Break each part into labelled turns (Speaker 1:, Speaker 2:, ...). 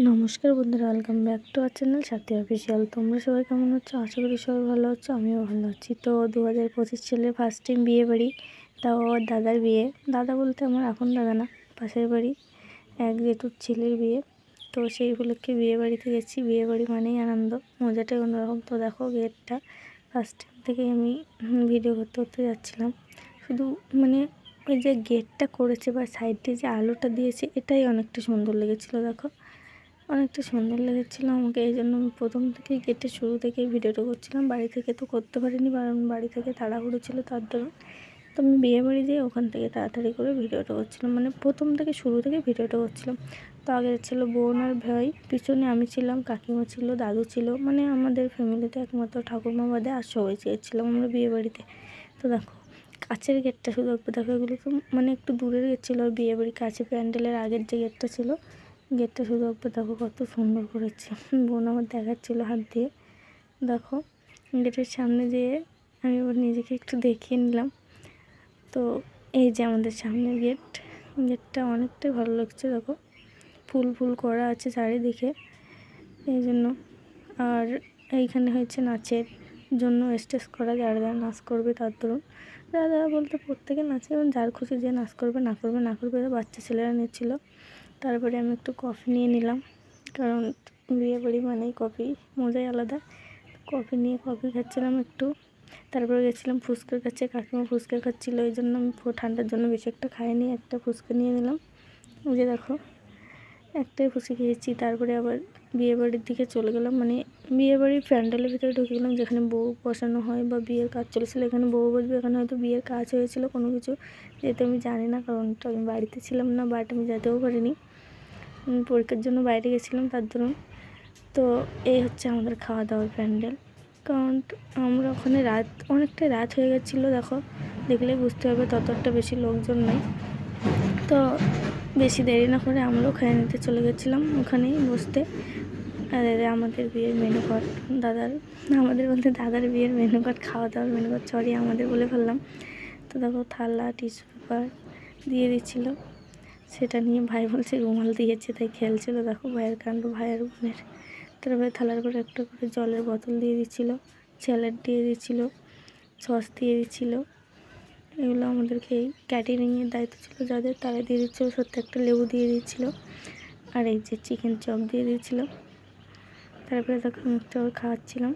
Speaker 1: নমস্কার বন্ধুরা welcome back to our channel Sathi official তোমরা সবাই কেমন হচ্ছে আশা করি সবাই ভালো হচ্ছে আমিও ভালো আছি। তো দু হাজার পঁচিশ ছেলে ফার্স্ট টাইম বিয়ে বাড়ি, তাও আমার দাদার বিয়ে। দাদা বলতে আমার এখন দাদা না, পাশের বাড়ি। এক জেঠুর ছেলের বিয়ে। তো সেই উপলক্ষে বিয়ে বাড়িতে গেছি। বিয়ে বাড়ি মানেই আনন্দ, মজাটাই অন্যরকম। তো দেখো, গেটটা ফার্স্ট টাইম থেকে আমি ভিডিও করতে করতে যাচ্ছিলাম। শুধু মানে ওই যে গেটটা করেছে বা সাইডে যে আলোটা দিয়েছে, এটাই অনেকটা সুন্দর লেগেছিলো, দেখো। অনেকটা সুন্দর লেগেছিলো আমাকে, এই জন্য আমি প্রথম থেকেই গেটে শুরু থেকেই ভিডিওটা করছিলাম। বাড়ি থেকে তো করতে পারিনি, কারণ বাড়ি থেকে তাড়াহুড়ো ছিল তার জন্য। তো আমি বিয়ে বাড়ি যেয়ে ওখান থেকে তাড়াতাড়ি করে ভিডিওটা করছিলাম মানে প্রথম থেকে শুরু থেকে ভিডিওটা করছিলাম। তো আগে ছিল বোন আর ভাই, পিছনে আমি ছিলাম, কাকিমা ছিল, দাদু ছিল মানে আমাদের ফ্যামিলিতে একমাত্র ঠাকুরমা বাদে আর সবাই চেয়েছিলাম আমরা বিয়ে বাড়িতে। তো দেখো, কাছের গেটটা শুধু দেখো এগুলো তো মানে একটু দূরের গেট ছিল, বিয়ে বাড়ি কাছে প্যান্ডেলের আগের যে গেটটা ছিল গেটটা শুধু একবার দেখো কত সুন্দর করেছে। বোন আমার দেখাচ্ছিল হাত দিয়ে। দেখো, গেটের সামনে যেয়ে আমি আবার নিজেকে একটু দেখিয়ে নিলাম। তো এই যে আমাদের সামনের গেট, গেটটা অনেকটাই ভালো লাগছে, দেখো। ফুল ফুল করা আছে চারিদিকে, এই জন্য। আর এইখানে হয়েছে নাচের জন্য স্টেজ করা, যারা যারা নাচ করবে তার ধরুন যারা যারা বলতে প্রত্যেকে নাচে, এবং যার খুশি যে নাচ করবে, না করবে না করবে বাচ্চা ছেলেরা নিচ্ছিলো। তারপরে আমি একটু কফি নিয়ে নিলাম। কারণ বিয়ে বাড়ি মানেই কফি, মজাই আলাদা। কফি নিয়ে কফি খাচ্ছিলাম একটু। তারপরে গেছিলাম ফুচকার কাছে, কাকিমা ফুচকা খাচ্ছিলো, ওই জন্য আমি ঠান্ডার জন্য বেশি একটা খাইনি, একটা ফুচকা নিয়ে নিলাম। যে দেখো। একটাই ফুচকা খেয়েছি তারপরে আবার বিয়েবাড়ির দিকে চলে গেলাম। মানে বিয়ে বাড়ির প্যান্ডেলের ভিতরে ঢুকে গেলাম, যেখানে বউ বসানো হয় বা বিয়ের কাজ চলেছিল। এখানে বউ বসবে, এখানে হয়তো বিয়ের কাজ হয়েছিল, কোনো কিছু যেহেতু আমি জানি না, কারণ আমি বাড়িতে ছিলাম না, বাট আমি যেতেও পারিনি। পরীক্ষার জন্য বাইরে গেছিলাম তার ধরুন তো এই হচ্ছে আমাদের খাওয়া দাওয়ার প্যান্ডেল। কারণ আমরা ওখানে রাত, অনেকটাই রাত হয়ে গেছিল, দেখো। দেখলেই বুঝতে হবে ততটা বেশি লোকজন নেই। তো বেশি দেরি না করে আমরাও খেয়ে নিতে চলে গেছিলাম ওখানেই বসতে। আমাদের বিয়ের মেনু কার্ড দাদার, আমাদের বলতে দাদার বিয়ের মেনু কার্ড খাওয়া দাওয়ার মেনু কার্ড সরি, আমাদের বলে ফেললাম। তো দেখো থালা টিস্যু পেপার দিয়ে দিচ্ছিল। সেটা নিয়ে ভাই বলছে রুমাল দিয়েছে, তাই খেলছিল। দেখো ভাইয়ের কাণ্ড, ভাইয়ের বোনের। তারপরে থালার করে একটা করে জলের বোতল দিয়ে দিচ্ছিল স্যালাড দিয়ে দিচ্ছিল সস দিয়ে দিচ্ছিল। এগুলো আমাদেরকে এই ক্যাটারিংয়ের দায়িত্ব ছিল যাদের, তারা দিয়ে দিচ্ছিল, সত্যি একটা লেবু দিয়ে দিচ্ছিল। আর এই যে চিকেন চপ দিয়ে দিয়েছিলো তারপরে দেখো মুখটা খাওয়াচ্ছিলাম।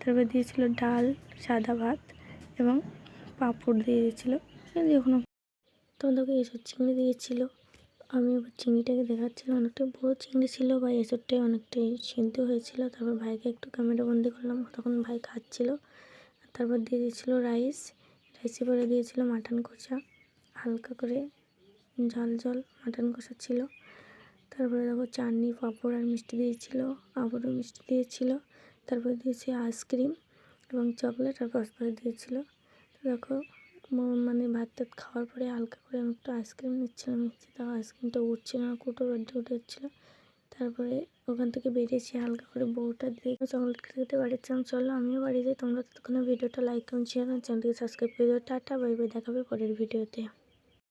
Speaker 1: তারপরে দিয়েছিল ডাল, সাদা ভাত এবং পাঁপড় দিয়ে দিয়েছিলো। যখন তোমাদেরকে এসব চিংড়ি দিয়েছিলো। আমি আবার চিংড়িটাকে দেখাচ্ছিলাম অনেকটা বড়ো চিংড়ি ছিল বা এসবটাই অনেকটাই সিদ্ধ হয়েছিল। তারপর ভাইকে একটু ক্যামেরা বন্দি করলাম। তখন ভাই খাচ্ছিল। তারপর দিয়ে দিয়েছিলো রাইস। রাইসে পরে দিয়েছিল মাটন কষা। হালকা করে ঝাল জল মাটন কষা ছিল। তারপরে দেখো চাটনি, পাঁপড় আর মিষ্টি দিয়েছিল, আবারও মিষ্টি দিয়েছিল। তারপরে দিয়েছি আইসক্রিম এবং চকলেট আর পাঁচপাড়ে দিয়েছিল। দেখো মানে ভাত টাত খাওয়ার পরে হালকা করে আমি একটু আইসক্রিম নিচ্ছিলাম। নিচ্ছি তাও আইসক্রিমটা উঠছিল না কুটো বেডে উঠে যাচ্ছিল। তারপরে ওখান থেকে বেরিয়েছি, হালকা করে বউটা দিয়ে চকলেট খেতে খেতে চান চলো আমিও বাড়ি যাই। তোমরা ততক্ষণে ভিডিওটা লাইক কমেন্ট শেয়ার চ্যানেলটিকে সাবস্ক্রাইব করে দেবো টাটা বাই বাই দেখাবে পরের ভিডিওতে।